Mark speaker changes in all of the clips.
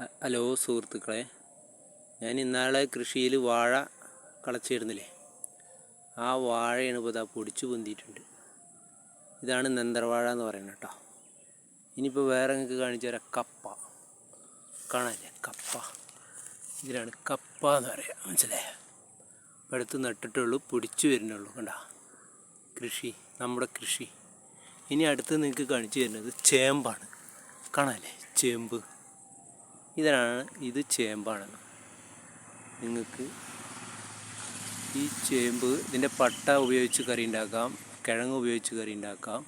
Speaker 1: Hello സുഹൃത്തുക്കളെ ഞാൻ ഇന്നാളെ കൃഷിയിൽ വാഴ കളച്ചിരുന്നില്ലേ? ആ വാഴയാണ് ഇപ്പോൾ ഇതാ പൊടിച്ചു പൊന്തിയിട്ടുണ്ട്. ഇതാണ് നെന്തർവാഴ എന്ന് പറയുന്നത് കേട്ടോ. ഇനിയിപ്പോൾ വേറെ നിങ്ങൾക്ക് കാണിച്ചു തരാം. കപ്പ. കാണാനില്ലേ കപ്പ. ഇതിലാണ് കപ്പ എന്ന് പറയുക മനസ്സിലായോ? ഇപ്പം അടുത്ത് നട്ടിട്ടുള്ളൂ പൊടിച്ചു വരുന്നുള്ളൂ കണ്ട. കൃഷി നമ്മുടെ കൃഷി. ഇനി അടുത്ത് നിങ്ങൾക്ക് കാണിച്ചു തരുന്നത് ചേമ്പാണ്. കാണാല്ലേ? ചേമ്പ്. ഇതിനാണ് ഇത് ചേമ്പാണ്. നിങ്ങൾക്ക് ഈ ചേമ്പ് ഇതിന്റെ പട്ട ഉപയോഗിച്ച് കറി ഉണ്ടാക്കാം കിഴങ്ങ് ഉപയോഗിച്ച് കറി ഉണ്ടാക്കാം.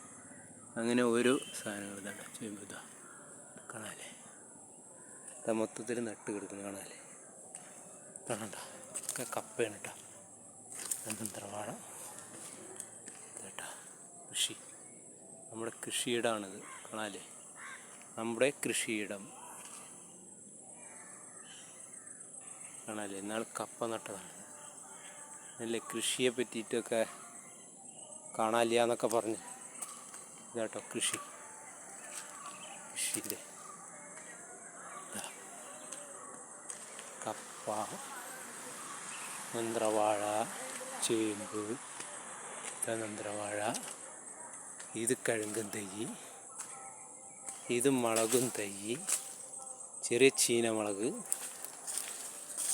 Speaker 1: അങ്ങനെ ഓരോ സാധനങ്ങൾ ഇതാണ് ചേമ്പ് ഇതാ കാണാല്ലേ? ഇതാ മൊത്തത്തിൽ നട്ട് കിടക്കുന്നു കാണാല്ലേ? കാണണ്ട ഒക്കെ കപ്പയാണ് കേട്ടോ. നന്തന്ത്രവാഴ കേട്ടോ കൃഷി. നമ്മുടെ കൃഷിയിടമാണിത് കാണാല്ലേ? നമ്മുടെ കൃഷിയിടം. കാണാല്ലേ എന്നാൽ കപ്പ നട്ടതാണ്. നല്ല കൃഷിയെ പറ്റിയിട്ടൊക്കെ കാണാനില്ല എന്നൊക്കെ പറഞ്ഞ്. ഇതാട്ടോ കൃഷി. കൃഷിയുടെ ഇതാ. കപ്പ നന്ത്രവാഴ ചേമ്പ് ഇതാ നന്ത്രവാഴ ഇത് കിഴങ്ങും തൈ ഇത് മുളകും തൈ ചെറിയ ചീനമുളക്.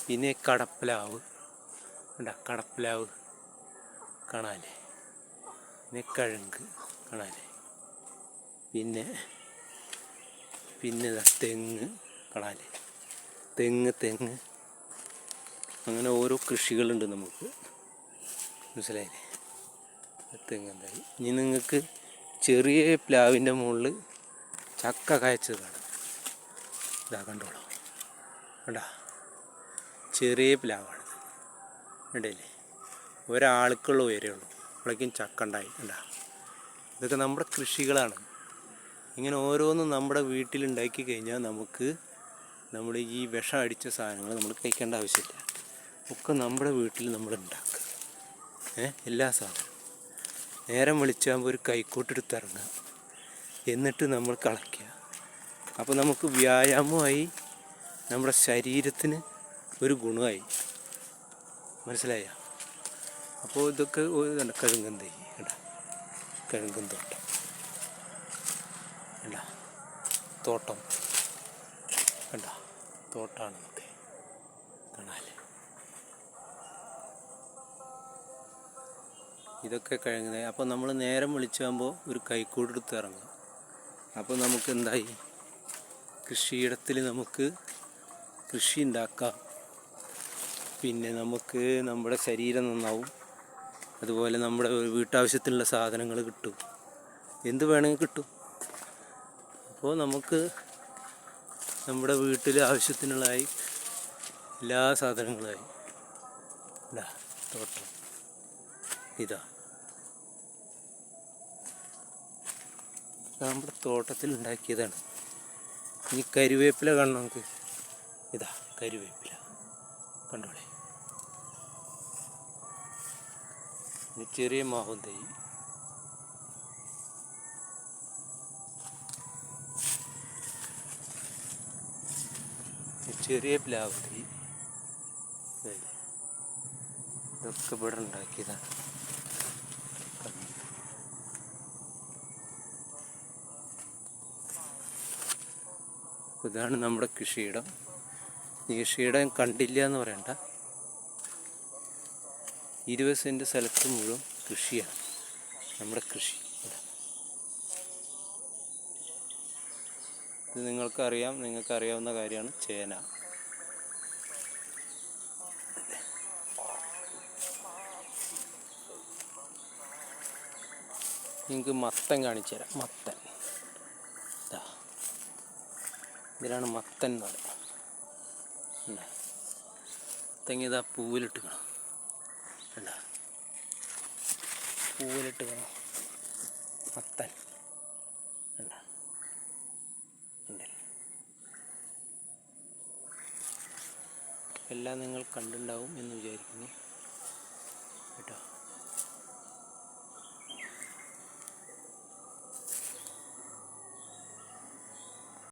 Speaker 1: പിന്നെ കടപ്പലാവ്. ഉണ്ട കടപ്പലാവ്. കാണാല്ലേ പിന്നെ കഴുങ്ക്. കാണാല്ലേ പിന്നെ പിന്നെ തെങ്ങ്. കാണാല്ലേ തെങ്ങ് തെങ്ങ്. അങ്ങനെ ഓരോ കൃഷികളുണ്ട് നമുക്ക്. മനസ്സിലായില്ലേ? തെങ്ങ് എന്തായി? ഇനി നിങ്ങൾക്ക് ചെറിയ പ്ലാവിന്റെ മുകളിൽ ചക്ക കായച്ചത് കാണാം ഇതാ കണ്ടോളൂ. കണ്ടാ? ചെറിയ പ്ലാവാണ്. കണ്ടില്ലേ? ഒരാൾക്കുള്ള ഉയരമുള്ളൂ അപ്പോഴേക്കും ചക്ക ഉണ്ടായി ഉണ്ടാ ഇതൊക്കെ നമ്മുടെ കൃഷികളാണ്. ഇങ്ങനെ ഓരോന്നും നമ്മുടെ വീട്ടിലുണ്ടാക്കി കഴിഞ്ഞാൽ നമുക്ക് നമ്മൾ ഈ വിഷം അടിച്ച സാധനങ്ങൾ നമ്മൾ കഴിക്കേണ്ട ആവശ്യമില്ല. ഒക്കെ നമ്മുടെ വീട്ടിൽ നമ്മൾ ഉണ്ടാക്കുക. ഏ? എല്ലാ സാധനവും. നേരം വിളിച്ചാകുമ്പോൾ ഒരു കൈക്കോട്ടെടുത്ത് ഇറങ്ങുക. എന്നിട്ട് നമ്മൾ കളയ്ക്കുക. അപ്പോൾ നമുക്ക് വ്യായാമമായി നമ്മുടെ ശരീരത്തിന് ഒരു ഗുണമായി. മനസ്സിലായ? അപ്പോൾ ഇതൊക്കെ കഴുകും തൈ കേട്ടോ തോട്ടം കണ്ട? തോട്ടം. കണ്ട? തോട്ടമാണ് നമുക്ക് കാണാല്ലേ? ഇതൊക്കെ കഴുകുന്നത് അപ്പോൾ നമ്മൾ നേരം വിളിച്ചാകുമ്പോൾ ഒരു കൈക്കൂടെടുത്ത് ഇറങ്ങും അപ്പോൾ നമുക്ക് എന്തായി? കൃഷിയിടത്തിൽ നമുക്ക് കൃഷി ഉണ്ടാക്കാം. പിന്നെ നമുക്ക് നമ്മുടെ ശരീരം നന്നാവും. അതുപോലെ നമ്മുടെ വീട്ടാവശ്യത്തിനുള്ള സാധനങ്ങൾ കിട്ടും. എന്ത് വേണമെങ്കിൽ കിട്ടും. അപ്പോൾ നമുക്ക് നമ്മുടെ വീട്ടിൽ ആവശ്യത്തിനുള്ളതായി എല്ലാ സാധനങ്ങളായി. ഇതാ തോട്ടം. ഇതാ നമ്മുടെ തോട്ടത്തിൽ ഉണ്ടാക്കിയതാണ്. ഇനി കരുവേപ്പില കാണണം നമുക്ക്. ഇതാ കരുവേപ്പില. കണ്ടോളെ. ഇനി ചെറിയ മാവും തൈ. ചെറിയ തൈ. ഇതൊക്കെ ഇവിടെ ഉണ്ടാക്കിയതാണ് ഇതാണ് നമ്മുടെ കൃഷിയിടം. ഈ കൃഷിയിടം കണ്ടില്ല എന്ന് പറയണ്ട. ഇരുപത് സെന്റ് സ്ഥലത്ത് മുഴുവൻ കൃഷിയാണ്. നമ്മുടെ കൃഷി. ഇതാ. നിങ്ങൾക്കറിയാം നിങ്ങൾക്കറിയാവുന്ന കാര്യമാണ് ചേന. നിങ്ങൾക്ക് മത്തൻ കാണിച്ചു തരാം. മത്തൻ. ഇതാ ഇതിലാണ് മത്തൻ എന്ന് പറയുന്നത്. പൂവിലിട്ട് തെങ്ങ് ഇതാ. പൂവിലിട്ട് വേണം മത്തൻ. അല്ല എല്ലാം നിങ്ങൾ കണ്ടുണ്ടാവും എന്ന് വിചാരിക്കുന്നു.